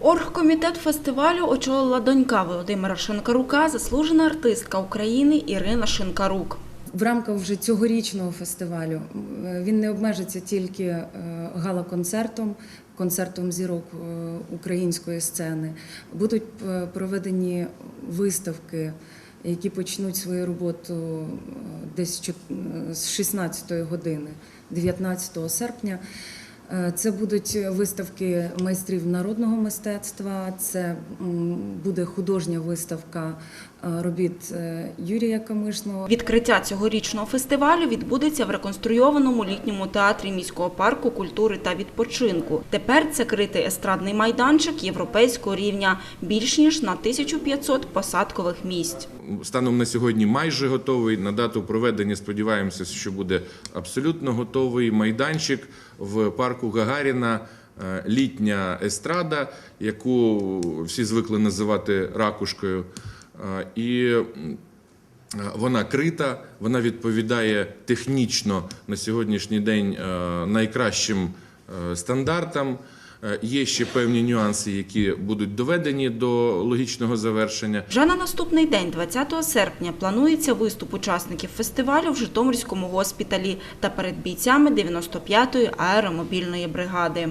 Оргкомітет фестивалю очолила донька Володимира Шинкарука, заслужена артистка України Ірина Шинкарук. В рамках вже цьогорічного фестивалю е, він не обмежиться тільки е, гала-концертом, концертом зірок е, української сцени. Будуть проведені виставки, які почнуть свою роботу десь з 16-ї години, 19 серпня. Е, Це будуть виставки майстрів народного мистецтва. Це буде художня виставка е, робіт е, Юрія Камишного. Відкриття цьогорічного фестивалю відбудеться в реконструйованому літньому театрі міського парку культури та відпочинку. Тепер це критий естрадний майданчик європейського рівня, більш ніж на 1500 посадкових місць. Станом на сьогодні майже готовий. На дату проведення сподіваємося, що буде абсолютно готовий майданчик в парку Гагаріна. е, Літня естрада, яку всі звикли називати ракушкою, Е, і е, вона крита, вона відповідає технічно на сьогоднішній день найкращим стандартам. Е, Є ще певні нюанси, які будуть доведені до логічного завершення. Вже на наступний день, 20 серпня, планується виступ учасників фестивалю в Житомирському госпіталі та перед бійцями 95-ї аеромобільної бригади.